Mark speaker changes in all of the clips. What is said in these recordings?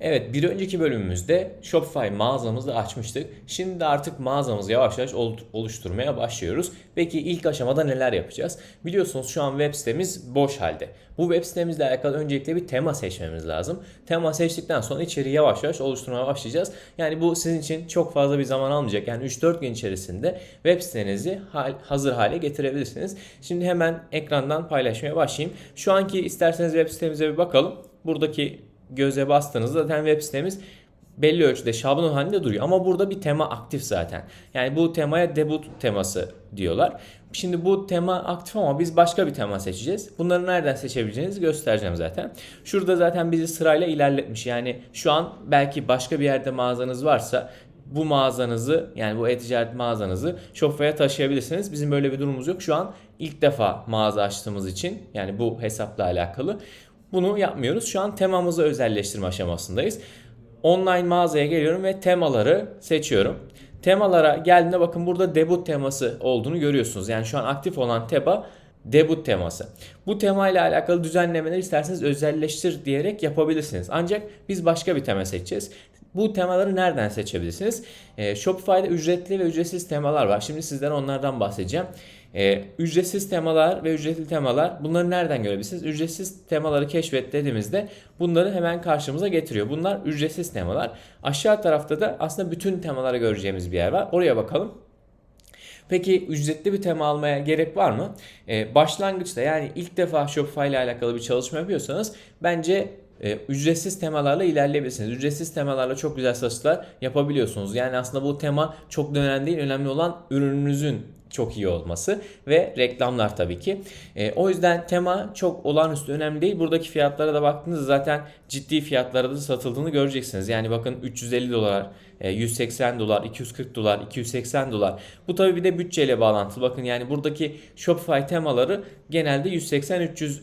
Speaker 1: Evet bir önceki bölümümüzde Shopify mağazamızı açmıştık. Şimdi de artık mağazamızı yavaş yavaş ol- oluşturmaya başlıyoruz. Peki ilk aşamada neler yapacağız? Biliyorsunuz şu an web sitemiz boş halde. Bu web sitemizle alakalı öncelikle bir tema seçmemiz lazım. Tema seçtikten sonra içeriği yavaş yavaş oluşturmaya başlayacağız. Yani bu sizin için çok fazla bir zaman almayacak. Yani 3-4 gün içerisinde web sitenizi hazır hale getirebilirsiniz. Şimdi hemen ekrandan paylaşmaya başlayayım. Şu anki isterseniz web sitemize bir bakalım. Buradaki göze bastığınızda zaten web sitemiz belli ölçüde şablon halinde duruyor. Ama burada bir tema aktif zaten. Yani bu temaya debut teması diyorlar. Şimdi bu tema aktif ama biz başka bir tema seçeceğiz. Bunları nereden seçebileceğinizi göstereceğim zaten. Şurada zaten bizi sırayla ilerletmiş. Yani şu an belki başka bir yerde mağazanız varsa bu mağazanızı yani bu e-ticaret mağazanızı Shopify'a taşıyabilirsiniz. Bizim böyle bir durumumuz yok. Şu an ilk defa mağaza açtığımız için yani bu hesapla alakalı bunu yapmıyoruz. Şu an temamızı özelleştirme aşamasındayız. Online mağazaya geliyorum ve temaları seçiyorum. Temalara geldiğinde bakın burada debut teması olduğunu görüyorsunuz. Yani şu an aktif olan tema debut teması. Bu tema ile alakalı düzenlemeleri isterseniz özelleştir diyerek yapabilirsiniz. Ancak biz başka bir tema seçeceğiz. Bu temaları nereden seçebilirsiniz? Ee, Shopify'da ücretli ve ücretsiz temalar var. Şimdi sizden onlardan bahsedeceğim. Ee, ücretsiz temalar ve ücretli temalar bunları nereden görebilirsiniz? Ücretsiz temaları keşfet dediğimizde bunları hemen karşımıza getiriyor. Bunlar ücretsiz temalar. Aşağı tarafta da aslında bütün temaları göreceğimiz bir yer var. Oraya bakalım. Peki ücretli bir tema almaya gerek var mı? Ee, başlangıçta yani ilk defa Shopify ile alakalı bir çalışma yapıyorsanız bence e, ücretsiz temalarla ilerleyebilirsiniz. Ücretsiz temalarla çok güzel satışlar yapabiliyorsunuz. Yani aslında bu tema çok önemli değil. Önemli olan ürününüzün çok iyi olması ve reklamlar tabii ki. E, o yüzden tema çok olağanüstü önemli değil. Buradaki fiyatlara da baktığınızda zaten ciddi fiyatlara da satıldığını göreceksiniz. Yani bakın 350 dolar, e, 180 dolar, 240 dolar, 280 dolar. Bu tabii bir de bütçeyle bağlantılı. Bakın yani buradaki Shopify temaları genelde 180-300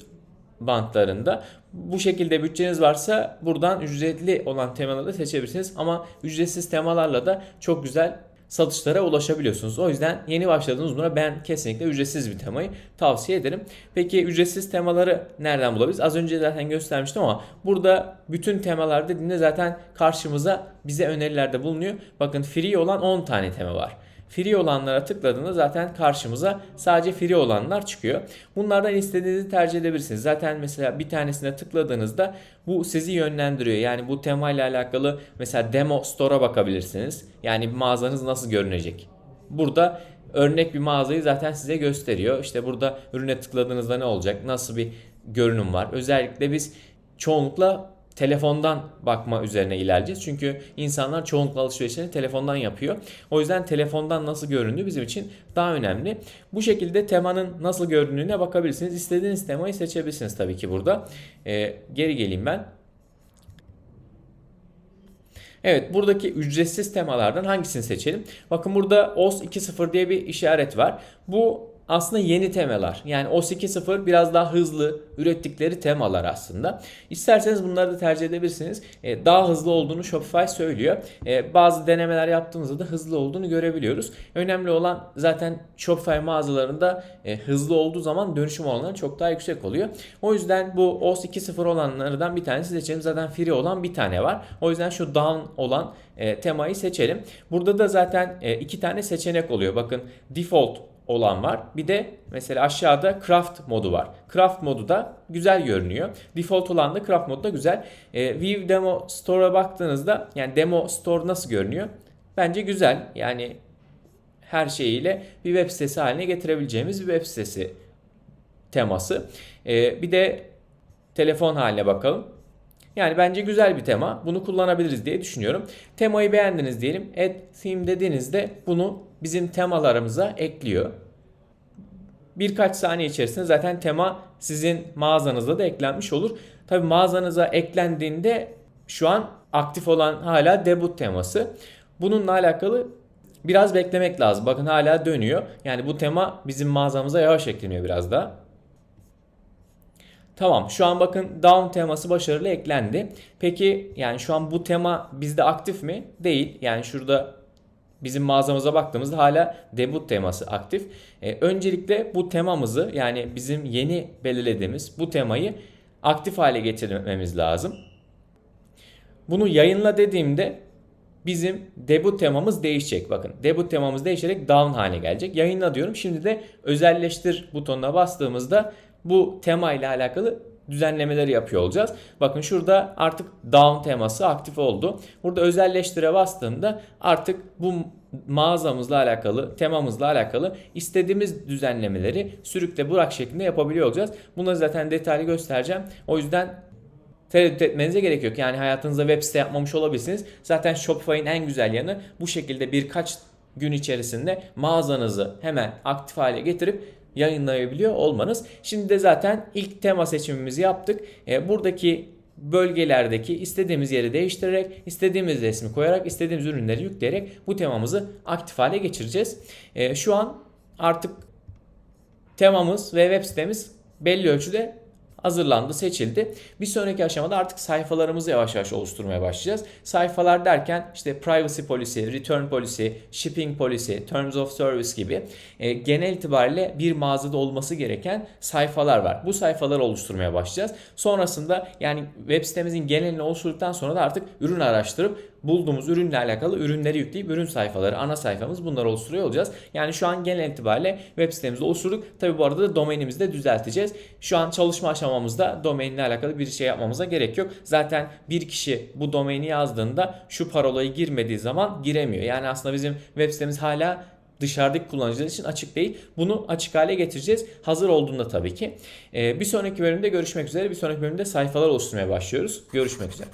Speaker 1: bantlarında. Bu şekilde bütçeniz varsa buradan ücretli olan temaları da seçebilirsiniz. Ama ücretsiz temalarla da çok güzel satışlara ulaşabiliyorsunuz. O yüzden yeni başladığınız buna ben kesinlikle ücretsiz bir temayı tavsiye ederim. Peki ücretsiz temaları nereden bulabiliriz? Az önce zaten göstermiştim ama burada bütün temalar dediğinde zaten karşımıza bize önerilerde bulunuyor. Bakın free olan 10 tane tema var. Free olanlara tıkladığında zaten karşımıza sadece free olanlar çıkıyor. Bunlardan istediğinizi tercih edebilirsiniz. Zaten mesela bir tanesine tıkladığınızda bu sizi yönlendiriyor. Yani bu temayla alakalı mesela demo store'a bakabilirsiniz. Yani mağazanız nasıl görünecek. Burada örnek bir mağazayı zaten size gösteriyor. İşte burada ürüne tıkladığınızda ne olacak? Nasıl bir görünüm var? Özellikle biz çoğunlukla telefondan bakma üzerine ilerleyeceğiz. Çünkü insanlar çoğunlukla alışverişlerini telefondan yapıyor. O yüzden telefondan nasıl göründüğü bizim için daha önemli. Bu şekilde temanın nasıl göründüğüne bakabilirsiniz. İstediğiniz temayı seçebilirsiniz tabii ki burada. Ee, geri geleyim ben. Evet buradaki ücretsiz temalardan hangisini seçelim? Bakın burada OS 2.0 diye bir işaret var. Bu aslında yeni temalar. Yani OS 2.0 biraz daha hızlı ürettikleri temalar aslında. İsterseniz bunları da tercih edebilirsiniz. Ee, daha hızlı olduğunu Shopify söylüyor. Ee, bazı denemeler yaptığımızda da hızlı olduğunu görebiliyoruz. Önemli olan zaten Shopify mağazalarında e, hızlı olduğu zaman dönüşüm oranları çok daha yüksek oluyor. O yüzden bu OS 2.0 olanlardan bir tanesi seçelim. Zaten free olan bir tane var. O yüzden şu down olan e, temayı seçelim. Burada da zaten e, iki tane seçenek oluyor. Bakın default olan var. Bir de mesela aşağıda craft modu var. Craft modu da güzel görünüyor. Default olan da craft modu da güzel. E, View Demo Store'a baktığınızda yani Demo Store nasıl görünüyor? Bence güzel. Yani her şeyiyle bir web sitesi haline getirebileceğimiz bir web sitesi teması. E, bir de telefon haline bakalım. Yani bence güzel bir tema. Bunu kullanabiliriz diye düşünüyorum. Temayı beğendiniz diyelim. Add theme dediğinizde bunu bizim temalarımıza ekliyor. Birkaç saniye içerisinde zaten tema sizin mağazanızda da eklenmiş olur. Tabi mağazanıza eklendiğinde şu an aktif olan hala debut teması. Bununla alakalı biraz beklemek lazım. Bakın hala dönüyor. Yani bu tema bizim mağazamıza yavaş ekleniyor biraz daha. Tamam şu an bakın down teması başarılı eklendi. Peki yani şu an bu tema bizde aktif mi? Değil. Yani şurada bizim mağazamıza baktığımızda hala debut teması aktif. Ee, öncelikle bu temamızı yani bizim yeni belirlediğimiz bu temayı aktif hale getirmemiz lazım. bunu yayınla dediğimde bizim debut temamız değişecek. Bakın debut temamız değişerek down haline gelecek. Yayınla diyorum. Şimdi de özelleştir butonuna bastığımızda bu tema ile alakalı düzenlemeleri yapıyor olacağız. Bakın şurada artık down teması aktif oldu. Burada özelleştire bastığımda artık bu mağazamızla alakalı, temamızla alakalı istediğimiz düzenlemeleri sürükle bırak şeklinde yapabiliyor olacağız. Bunları zaten detaylı göstereceğim. O yüzden tereddüt etmenize gerek yok. Yani hayatınızda web site yapmamış olabilirsiniz. Zaten Shopify'ın en güzel yanı bu şekilde birkaç gün içerisinde mağazanızı hemen aktif hale getirip yayınlayabiliyor olmanız. Şimdi de zaten ilk tema seçimimizi yaptık. E, buradaki bölgelerdeki istediğimiz yeri değiştirerek, istediğimiz resmi koyarak, istediğimiz ürünleri yükleyerek bu temamızı aktif hale geçireceğiz. E, şu an artık temamız ve web sitemiz belli ölçüde hazırlandı, seçildi. Bir sonraki aşamada artık sayfalarımızı yavaş yavaş oluşturmaya başlayacağız. Sayfalar derken işte privacy policy, return policy, shipping policy, terms of service gibi e, genel itibariyle bir mağazada olması gereken sayfalar var. Bu sayfaları oluşturmaya başlayacağız. Sonrasında yani web sitemizin genelini oluşturduktan sonra da artık ürün araştırıp bulduğumuz ürünle alakalı ürünleri yükleyip ürün sayfaları, ana sayfamız bunları oluşturuyor olacağız. Yani şu an genel itibariyle web sitemizi oluşturduk. Tabi bu arada da domainimizi de düzelteceğiz. Şu an çalışma aşamamızda domainle alakalı bir şey yapmamıza gerek yok. Zaten bir kişi bu domaini yazdığında şu parolayı girmediği zaman giremiyor. Yani aslında bizim web sitemiz hala dışarıdaki kullanıcılar için açık değil. Bunu açık hale getireceğiz. Hazır olduğunda tabii ki. Ee, bir sonraki bölümde görüşmek üzere. Bir sonraki bölümde sayfalar oluşturmaya başlıyoruz. Görüşmek üzere.